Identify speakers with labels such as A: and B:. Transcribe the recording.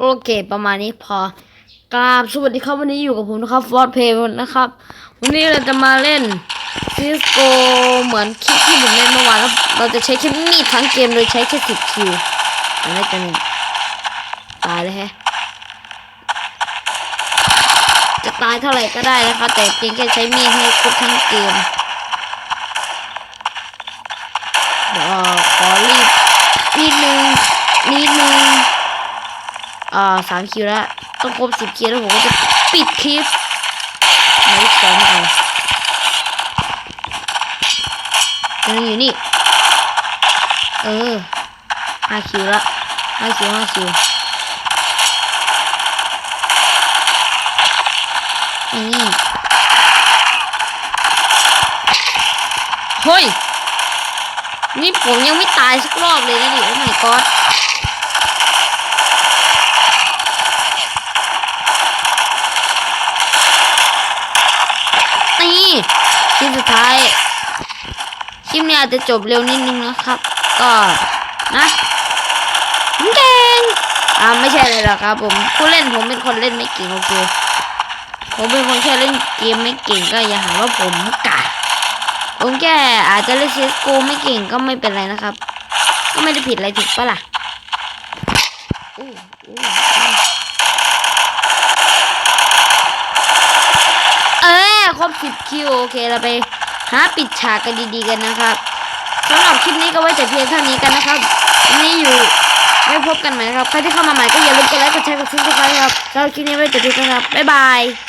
A: โอเค ประมาณนี้พอกราบสวัสดีครับวันนี้อยู่กับผมนะครับฟอร์ดเพย์นะครับ วันนี้เราจะมาเล่นซิสโกเหมือนคลิปที่ผมเล่นเมื่อวานแล้วเราจะใช้แค่มีดทั้งเกมโดยใช้แค่สิบคิวอันนี้จะหนึ่งตายเลยแฮะจะตายเท่าไหร่ก็ได้นะครับแต่เพียงแค่ใช้มีดให้ครบทั้งเกมเดี๋ยวขอรีบนิดนึงนิดนึง อ่าสามคิวแล้ว ต้องครบสิบคิวแล้วผมก็จะปิดคลิปหมายเลขสองไม่เอายังอยู่นี่ เออห้าคิวละห้าคิวห้าคิวนี่เฮ้ย นี่ผมยังไม่ตายสักรอบเลยนะดิโอ้ my god นี่ค ลิปสุดท้าย คลิปนี้อาจจะจบเร็วนิดนึงนะครับ ก็นะผมเก่งอ่าไม่ใช่เลยหรอกครับ ผมผู้เล่นผมเป็นคนเล่นไม่เก่งโอเคผมเป็นคนแค่เล่นเกมไม่เก่งก็อย่าหาว่าผมกาผมแค่อาจจะเล่นเซสโกไม่เก่งก็ไม่เป็นไรนะครับ ก็ไม่ได้ผิดอะไรถูกปะล่ะอู้อู้อู้ เออ ครบสิบคิวโอเคเราไปหาปิดฉากกันดีๆกันนะครับสำหรับคลิปนี้ก็ไว้แต่เพียงเท่านี้กันนะครับนี่อยู่ไว้พบกันใหม่นะครับใครที่เข้ามาใหม่ก็อย่าลืมกดไลค์กดแชร์กดซับสไครต์ครับสำหรับคลิปนี้ไว้แต่เพียงเท่านี้ครับบ๊ายบาย